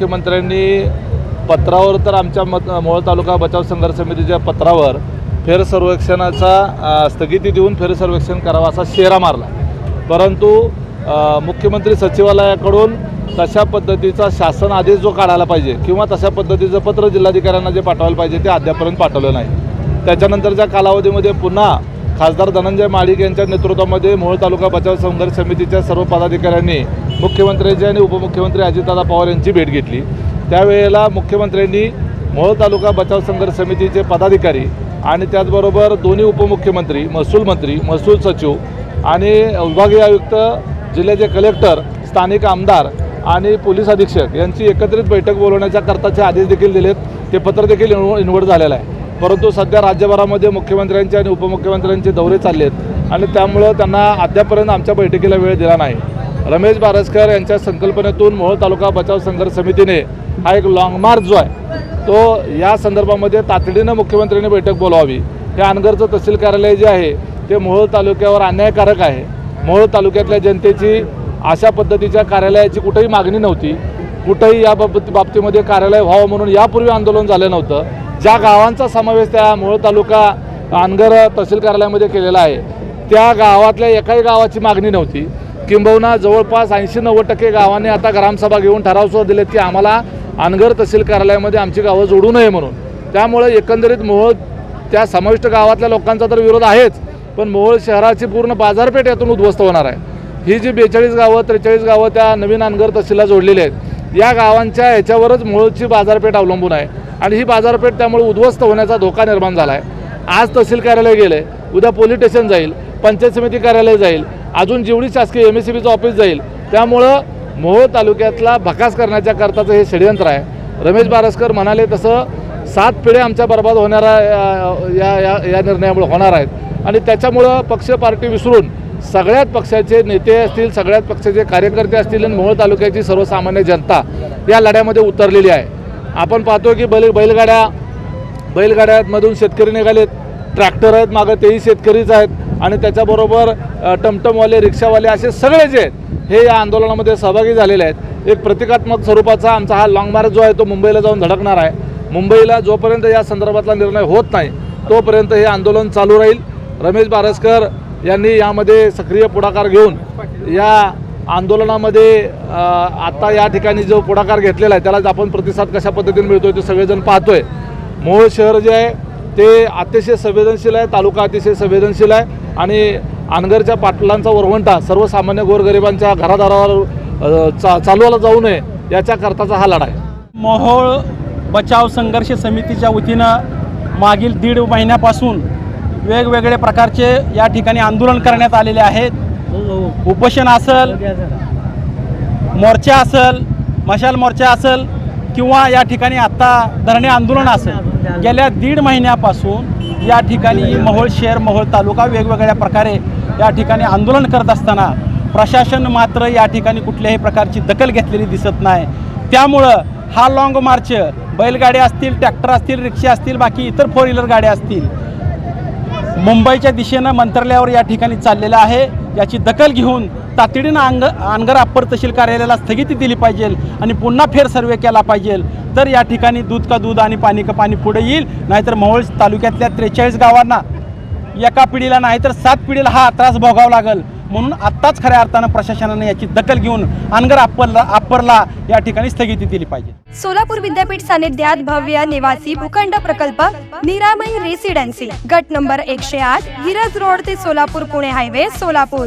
मुख्यमंत्र्यांनी पत्रावर तर आमच्या मत मोहोळ तालुका बचाव संघर्ष समितीच्या पत्रावर फेरसर्वेक्षणाचा सर्वेक्षणाचा स्थगिती देऊन फेरसर्वेक्षण करावा असा शेरा मारला. परंतु मुख्यमंत्री सचिवालयाकडून तशा पद्धतीचा शासन आदेश जो काढायला पाहिजे किंवा तशा पद्धतीचं पत्र जिल्हाधिकाऱ्यांना जे पाठवायला पाहिजे ते अद्यापर्यंत पाठवलं नाही. त्याच्यानंतरच्या कालावधीमध्ये पुन्हा खासदार धनंजय माळिक यांच्या नेतृत्वामध्ये मोहोळ तालुका बचाव संघर्ष समितीच्या सर्व पदाधिकाऱ्यांनी मुख्यमंत्र्यांची आणि उपमुख्यमंत्री अजितदादा पवार यांची भेट घेतली. त्यावेळेला मुख्यमंत्र्यांनी मोहोळ तालुका बचाव संघर्ष समितीचे पदाधिकारी आणि त्याचबरोबर दोन्ही उपमुख्यमंत्री महसूल मंत्री महसूल सचिव आणि विभागीय आयुक्त जिल्ह्याचे कलेक्टर स्थानिक आमदार आणि पोलीस अधीक्षक यांची एकत्रित बैठक बोलवण्याच्या करताचे आदेश देखील दिलेत. ते पत्र देखील इन्व इन्व्हर्ट झालेलं आहे. परंतु सध्या राज्यभरामध्ये मुख्यमंत्र्यांचे आणि उपमुख्यमंत्र्यांचे दौरे चालले आहेत. आणि त्यामुळं त्यांना अद्यापर्यंत आमच्या बैठकीला वेळ दिला नाही. रमेश बारसकर यांच्या संकल्पनेतून मोहोळ तालुका बचाव संघर्ष समितीने हा एक लॉंग मार्च जो आहे तो या संदर्भामध्ये तातडीनं मुख्यमंत्र्यांनी बैठक बोलावावी हे अनगरचं तहसील कार्यालय जे आहे ते मोहोळ तालुक्यावर अन्यायकारक आहे. मोहोळ तालुक्यातल्या जनतेची अशा पद्धतीच्या कार्यालयाची कुठेही मागणी नव्हती. कुठंही या बाबत बाबतीमध्ये कार्यालय व्हावं म्हणून यापूर्वी आंदोलन झालं नव्हतं. ज्या गावांचा समावेश त्या मोहोळ तालुका अनगर तहसील कार्यालयामध्ये केलेला आहे. त्या गावातल्या एकाही गावाची मागणी नव्हती. किंबहुना जवळपास ऐंशी नव्वद टक्के गावांनी आता ग्रामसभा घेऊन ठराव सुद्धा दिलेत की आम्हाला अनगर तहसील कार्यालयामध्ये आमची गावं जोडू नये म्हणून. त्यामुळे एकंदरीत मोहोळ त्या समाविष्ट गावातल्या लोकांचा तर विरोध आहेच पण मोहोळ शहराची पूर्ण बाजारपेठ यातून उद्ध्वस्त होणार आहे. ही जी बेचाळीस गावं त्रेचाळीस गावं त्या नवीन अनगर तहसीलला जोडलेली आहेत या गावांच्या याच्यावरच मूळची बाजारपेठ अवलंबून आहे. आणि ही बाजारपेठ त्यामुळे उद्ध्वस्त होण्याचा धोका निर्माण झाला आहे. आज तहसील कार्यालय गेले उद्या पोलीस स्टेशन जाईल पंचायत समिती कार्यालय जाईल अजून जेवढी शासकीय एम एस सी बीचं ऑफिस जाईल त्यामुळं मोहोळ तालुक्यातला भकास करण्याच्या करताचं हे षडयंत्र आहे. रमेश बारसकर म्हणाले तसं सात पिढ्या आमच्या बर्बाद होणाऱ्या या या या या निर्णयामुळे होणार आहेत. आणि त्याच्यामुळं पक्ष पार्टी विसरून सगळ्याच पक्षाचे नेते असतील सगळ्यात पक्षाचे कार्यकर्ते असतील आणि मोहोळ तालुक्याची सर्वसामान्य जनता या लढ्यामध्ये उतरलेली आहे. आपण पाहतो की बैल बैलगाड्या बैलगाड्यांमधून शेतकरी निघालेत. ट्रॅक्टर आहेत मागं तेही शेतकरीच आहेत. आणि त्याच्याबरोबर टमटमवाले रिक्षावाले असे सगळे जे आहेत हे या आंदोलनामध्ये सहभागी झालेले आहेत. एक प्रतिकात्मक स्वरूपाचा आमचा हा लाँग मार्च जो आहे तो मुंबईला जाऊन धडकणार आहे. मुंबईला जोपर्यंत या संदर्भातला निर्णय होत नाही तोपर्यंत हे आंदोलन चालू राहील. रमेश बारसकर यांनी यामध्ये सक्रिय पुढाकार घेऊन या आंदोलनामध्ये आत्ता आता या ठिकाणी जो पुढाकार घेतलेला आहे त्याला आपण प्रतिसाद कशा पद्धतीने मिळतोय ते सगळेजण पाहतोय. मोहोळ शहर जे आहे ते अतिशय संवेदनशील आहे तालुका अतिशय संवेदनशील आहे आणि अनगरच्या पाटलांचा वरवंटा सर्वसामान्य गोरगरिबांच्या घरादारावर चा चालवायला जाऊ नये याच्याकरताचा हा लढा आहे. मोहोळ बचाव संघर्ष समितीच्या वतीनं मागील दीड महिन्यापासून वेगवेगळे प्रकारचे या ठिकाणी आंदोलन करण्यात आलेले आहेत. उपोषण असल मोर्चा असल मशाल मोर्चा असल किंवा या ठिकाणी आत्ता धरणे आंदोलन असेल. गेल्या दीड महिन्यापासून या ठिकाणी मोहोळ शहर मोहोळ तालुका वेगवेगळ्या प्रकारे या ठिकाणी आंदोलन करत असताना प्रशासन मात्र या ठिकाणी कुठल्याही प्रकारची दखल घेतलेली दिसत नाही. त्यामुळं हा लाँग मार्च बैलगाड्या असतील ट्रॅक्टर असतील रिक्षा असतील बाकी इतर फोर व्हीलर गाड्या असतील मुंबईच्या दिशेनं मंत्रालयावर या ठिकाणी चाललेलं आहे. याची दखल घेऊन तातडीनं अंग अनगर अप्पर तहसील कार्यालयाला स्थगिती दिली पाहिजे आणि पुन्हा फेर सर्वे केला पाहिजे. तर या ठिकाणी दूध का दूध आणि पाणी का पाणी पुढे येईल नाहीतर मोहोळ तालुक्यातल्या त्रेचाळीस गावांना एका पिढीला नाही तर सात पिढीला हा त्रास भोगावा लागेल. म्हणून आत्ताच खऱ्या अर्थानं प्रशासनाने याची दखल घेऊन अनगर अप्परला अप्परला या ठिकाणी स्थगिती दिली पाहिजे. सोलापूर विद्यापीठ सानिध्यात भव्य निवासी भूखंड प्रकल्प निरामय रेसिडेन्सी गट नंबर एकशे आठ हिरज रोड ते सोलापूर पुणे हायवे सोलापूर.